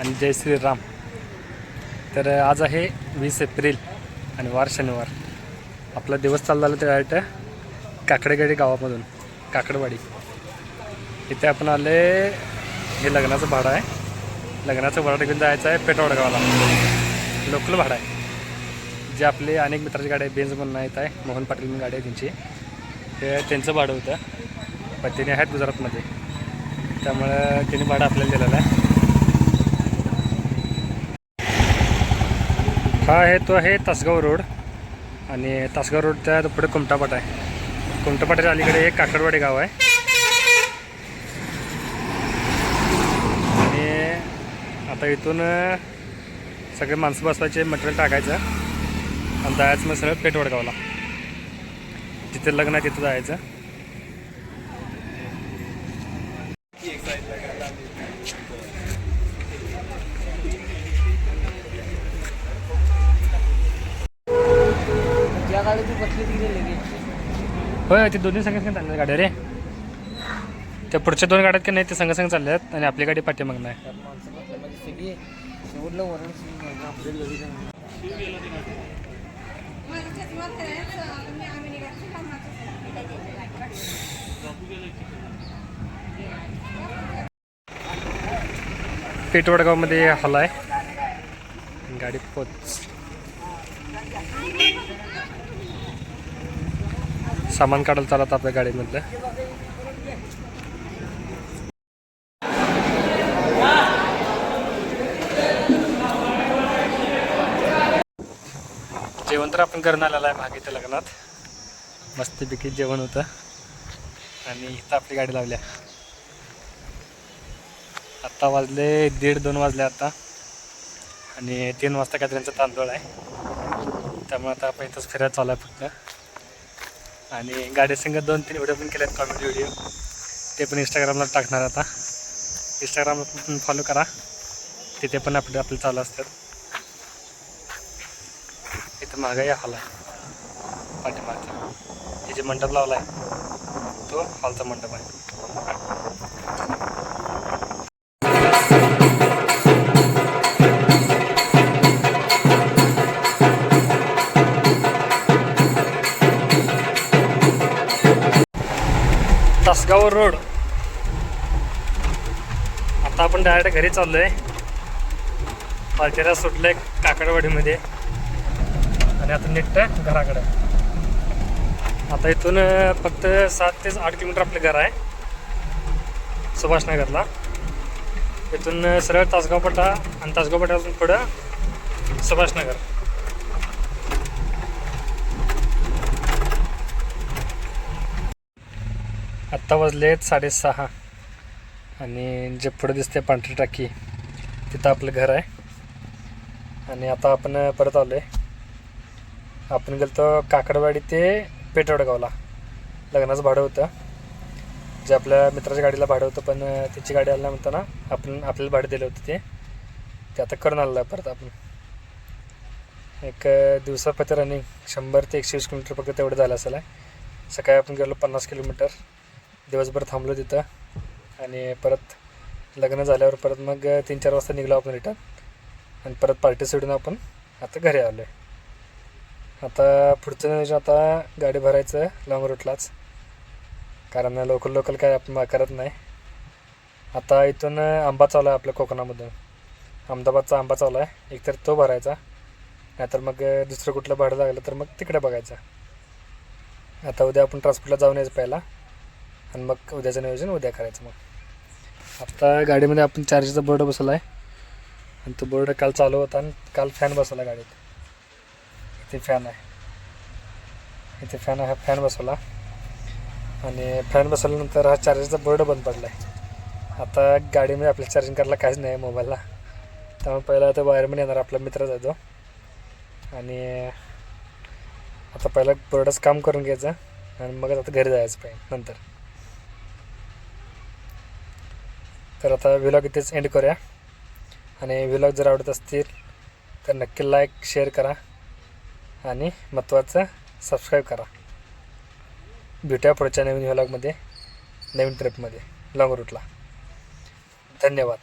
आणि जय श्रीराम. तर आज आहे वीस एप्रिल आणि वार शनिवार. आपला दिवस चालू झाला ते डायरेक्ट काकडेगाडी गावामधून काकडवाडी. इथे आपण आले हे लग्नाचं भाडं आहे. लग्नाचं भाडं घेऊन जायचं आहे पेटवाड गावाला. लोकल भाडं आहे. जे आपले अनेक मित्राची गाडी आहे बेंज म्हणून येत आहे मोहन पाटील म्हणून गाडी आहे त्यांची. ते त्यांचं भाडं होतं. पण त्यांनी आहेत गुजरातमध्ये. त्यामुळं त्यांनी भाडं आपल्याला दिलेलं आहे. हा आहे तो आहे तासगाव रोड आणि तासगाव रोडच्या पुढे कुमटापाट आहे. कुमटापाटाच्या अलीकडे एक काकडवाडी गाव आहे. आणि आता इथून सगळे माणसं बसवायचे मटेरियल टाकायचं. आणि जायचं मग सगळं पेटवड गावला जिथे लग्न आहे तिथं जायचं ज्या गाडी तू बसली तिकडे लगेच होय ते दोन्ही संघ संघ चालल्या गाड्या रे. त्या पुढच्या दोन गाड्यात की नाही ते संघ संघ चालल्या आहेत आणि आपली गाडी शिजून आपल्या लगेच पेटवडगावमध्ये हॉल आहे. गाडी पोच. सामान काढायला चालत आपल्या गाडीमधलं. जेवण तर आपण करून आलेलं आहे भागीच्या लग्नात. मस्तपैकी जेवण होतं. आणि इथं आपली गाडी लावल्या आत्ता वाजले दीड दोन वाजले आता. आणि तीन वाजता काय तांदूळ आहे. त्यामुळे आता आपण इथंच फिरायला चालू आहे फक्त. आणि गाडीसंग दोन तीन व्हिडिओ पण केले आहेत कॉमेडी व्हिडिओ ते पण इंस्टाग्रामला टाकणार आता. इंस्टाग्रामला पण फॉलो करा. तिथे पण आपले आपले चालू असतात. इथं मागं या हॉल आहे. पाठीमागचा. हे जे मंडप लावला आहे तो हॉलचा मंडप आहे. तासगाव रोड. आता आपण डायरेक्ट घरी चाललोय. पालचेरा सुटलंय काकडवाडीमध्ये. आणि आता निट्ट घराकडे. आता इथून फक्त सात ते आठ किलोमीटर आपलं घर आहे. सुभाषनगरला. इथून सरळ तासगाव पटा आणि तासगाव पटापासून पुढं सुभाषनगर. आत्ता वाजले आहेत साडेसहा. आणि जे पुढे दिसते पांढरी टाकी तिथं आपलं घर आहे. आणि आता आपण परत आलो आहे आपण गेलतो काकडवाडी ते पेटवडगावला. लग्नाचं भाडं होतं. जे आपल्या मित्राच्या गाडीला भाडं होतं पण त्याची गाडी आल्या म्हणताना आपण आपल्याला भाडं दिलं होतं ते. ते आता करून आलेलं आहे परत आपण. एक दिवसापती रनिंग शंभर ते एकशे वीस किलोमीटर फक्त तेवढं झालं असेल. आहे सकाळी आपण गेलो पन्नास किलोमीटर. दिवसभर थांबलो तिथं. आणि परत लग्न झाल्यावर परत मग तीन चार वाजता निघलो आपण रिटर्न. आणि परत पार्टी सोडून आपण आता घरी आलो आहे आता पुढचं नियोजन आता गाडी भरायचं लॉंग रूटलाच कारण लोकल लोकल काय आपण करत नाही. आता इथून आंबा चालू आहे आपल्या कोकणामधून. अहमदाबादचा आंबा चालू आहे. एकतर तो भरायचा. नाहीतर मग दुसरं कुठलं भाडं लागलं तर मग तिकडे बघायचं. आता उद्या आपण ट्रान्सपोर्टला जाऊन यायचं पहिला. आणि मग उद्याचं नियोजन उद्या करायचं मग. आता गाडीमध्ये आपण चार्जरचा बोर्ड बसवला आहे. आणि तो बोर्ड काल चालू होता आणि काल फॅन बसवला गाडीत. इथे फॅन आहे. इथे फॅन आहे फॅन बसवला. आणि फॅन बसवल्यानंतर हा चार्जरचा बोर्ड बंद पडला आहे आता गाडीमध्ये आपल्याला चार्जिंग करायला काहीच नाही आहे मोबाईलला. त्यामुळे पहिला आता वायरमॅन येणार आपला मित्र जातो आणि आता पहिला बोर्डच काम करून घ्यायचं आणि मगच आता घरी जायचं पाहिजे नंतर. तर आता व्हिलॉग इथेच एंड करूया. आणि व्हिलॉग जर आवडत असतील तर नक्की लाईक शेअर करा. आणि महत्त्वाचं सबस्क्राईब करा. भेटूया पुढच्या नवीन व्हिलॉगमध्ये नवीन ट्रिपमध्ये लाँग रूटला धन्यवाद.